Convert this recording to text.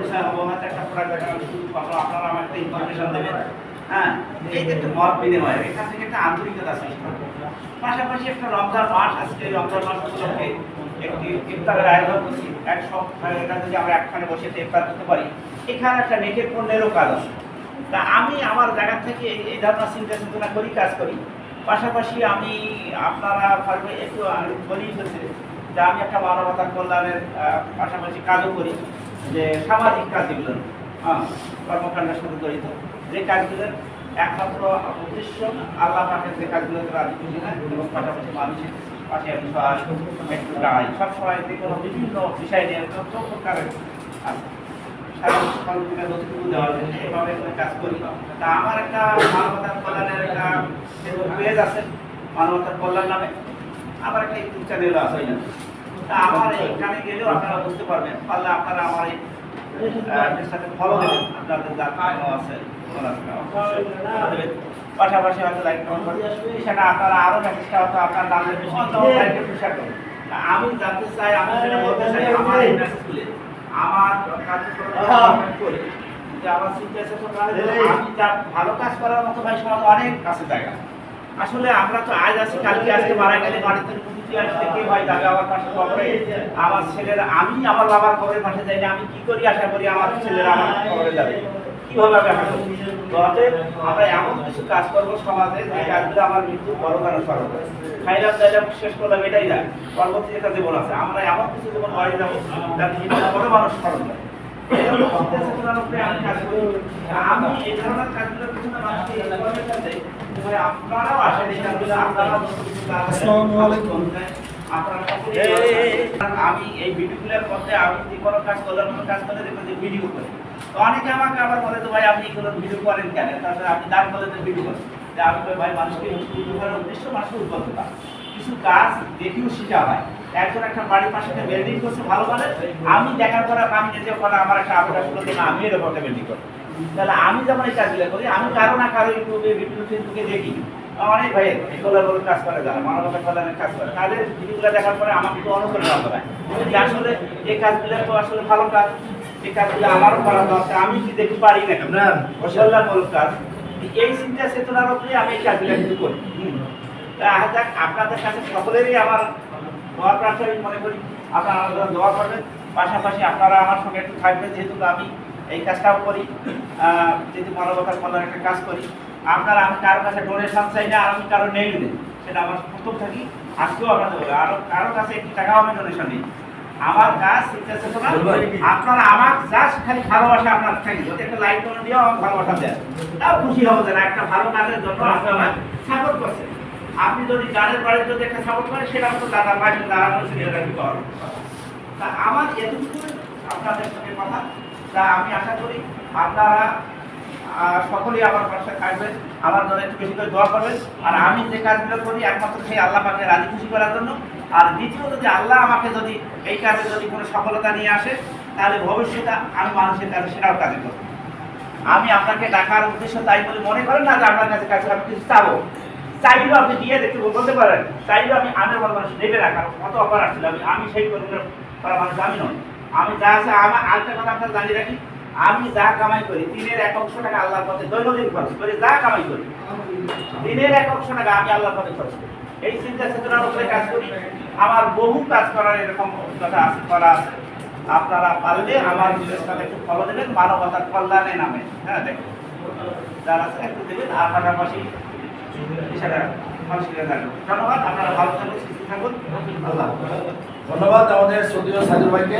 একটা প্রোডাক্ট শুরু আপনারা আমার একটা ইনফরমেশন দেবেন। হ্যাঁ এই যে একটা মত বিনিময় এখান থেকে একটা আন্তরিকতা সৃষ্টি পাশাপাশি একটা রমজান মাস আজকে এই রমজান মাস উপলক্ষে একটি ইফতারের আয়োজন করছি। এক সপ্তাহ এটা যদি আমরা একখানে বসে ইফতার করতে পারি এখানে একটা নেকের পণ্যেরও কাজ আছে। তা আমি আমার জায়গা থেকে এই- ধরনের চিন্তা চেতনা করি কাজ করি। পাশাপাশি আমি আপনারা পারবে একটু বলেই ফেলছি যে আমি একটা মানবতার কল্যাণের পাশাপাশি কাজও করি। যে সামাজিক কাজগুলো হ্যাঁ কর্মকাণ্ডের সাথে জড়িত, যে কাজগুলোর একমাত্র উদ্দেশ্য আল্লাহ পাকের যে কাজগুলো রাজি খুশি হয় এবং পাশাপাশি মানুষের পাশে আমি একটু দাঁড়াই সবসময় যে কোনো বিভিন্ন বিষয় নিয়ে যত প্রকারের আমার একটা মানবতার কল্যাণের একটা আছে, মানবতার কল্যাণ নামে। আমার একটা ইউটিউব চ্যানেল আছে ওই আমার এখানে গেলেও আপনারা বুঝতে পারবেন। পারলে আপনারা আমার এই সাথে ফলো দেবেন। আপনাদের যা কাজ আছে পাশাপাশি হয়তো লাইক সেটা আপনারা আরও মেসেজ হয়তো আপনার দামের আমি জানতে চাই আমি বলতে চাই আমার এই মেসেজগুলি আমার কার্যক্রম করি। যে আমার চিন্তা আমি যা ভালো কাজ করার মতো ভাই সমাজ অনেক কাছে জায়গা আসলে আমরা তো আজ আছি, কালকে আজকে মারা গেলে বাড়িতে আমার আমি আমার বাবার যাই আমি কি করি আশা করি আমার আমার যাবে। আমরা এমন কিছু কাজ করব সমাজে কাজগুলো আমার মৃত্যু বড় শেষ করলাম, এটাই না। জীবন আছে, আমরা এমন কিছু বড় মানুষ স্মরণ করে কাজ যে করলাম যে ভিডিও করি। অনেকে আমাকে আবার বলে তো ভাই, আপনি ভিডিও করেন কেন? তারপরে আপনি দান বলে ভিডিও করেন। যে ভাই, মানুষকে উদ্বুদ্ধ উদ্দেশ্য মানুষকে উদ্বুদ্ধ কিছু কাজ দেখেও শিখা হয়। একজন একটা বাড়ির পাশে একটা বিল্ডিং করছে ভালো করে আমি দেখার পর আমি নিজে ওখানে আমার একটা আবেদন ছিল যে আমি এরকম একটা বিল্ডিং করব। তাহলে আমি যেমন এই কাজগুলো করি আমি কারও না কারও ইউটিউবে ভিডিও ফেসবুকে দেখি। অনেক ভাই এগুলো বলে কাজ করে যারা মানবতা কল্যাণের কাজ করে। তাদের ভিডিওগুলো দেখার পরে আমাকে তো অনুপ্রেরণা করে যে আসলে এই কাজগুলো তো আসলে ভালো কাজ এই কাজগুলো আমারও করা দরকার আমি কি দেখতে পারি না কল্যাণমূলক কাজ। এই চিন্তা চেতনার উপরে আমি এই কাজগুলো কিন্তু করি। তা যাক আপনাদের কাছে সকলেরই আমার দোয়া প্রার্থনা আমি মনে করি আপনারা জন্য দোয়া করবেন। পাশাপাশি আপনারা আমার সঙ্গে একটু থাকবেন যেহেতু আমি এই কাজটাও করি যেহেতু মানবতার কল্যাণ একটা কাজ করি। আপনারা আমি কারও কাছে ডোনেশন চাই না আমি কারও নেই নেই। সেটা আমার প্রথম থাকি আজকেও আপনাদের বলি আরও কারও কাছে একটি টাকাও আমি ডোনেশন নিই। আমার কাজ চিন্তা আপনারা আমার জাস্ট খালি ভালোবাসা আপনার থাকি যদি একটা লাইক করে দিও আমার ভালোবাসা দেয়। তাও খুশি হব যে একটা ভালো কাজের জন্য আপনারা সাপোর্ট করছেন। আপনি যদি গানের বাড়ির যদি একটা সাপোর্ট করেন, সেটা তো দাদা পাশে দাঁড়ানো সেটা কি তা আমার এতটুকু আপনাদের সঙ্গে কথা। তা আমি আশা করি আপনারা সকলেই আমার পাশে থাকবেন। আমার জন্য একটু বেশি করে দোয়া করবেন। আর আমি যে কাজগুলো করি, একমাত্র সেই আল্লাহ পাকে রাজি খুশি করার জন্য। আর দ্বিতীয় যদি আল্লাহ আমাকে যদি এই কাজে যদি কোনো সফলতা নিয়ে আসে, তাহলে ভবিষ্যতে আমি মানুষের কাছে সেটাও কাজে করব আমি আপনাকে ডাকার উদ্দেশ্য তাই বলে মনে করেন না যে আপনার কাছে কাছে আমি কিছু চাবো। চাইলেও আপনি দিয়ে দেখতে বলতে পারেন, চাইলেও আমি আমের বড় মানুষ নেবে কত অফার আসছিল আমি আমি সেই মানুষ, আমি আমি যা আছে, আমার আরেকটা কথা আপনার জানিয়ে রাখি, আমি যা কামাই করি, দিনের এক অংশ টাকা আল্লাহর পথে দৈনন্দিন খরচ যা কামাই করি, দিনের এক অংশ টাকা আমি আল্লাহর পথে খরচ করি। এই চিন্তা চেতনার উপরে কাজ করি। আমার বহু কাজ করার এরকম অভিজ্ঞতা আছে, করা আছে। আপনারা পারলে আমার বিশেষভাবে একটু ফলো দেবেন, মানবতার কল্যাণে নামে। হ্যাঁ দেখুন। যারা একটু দেবেন। আর পাশাপাশি ধন্যবাদ আমাদের শ্রদ্ধেয় সাজুর ভাইকে।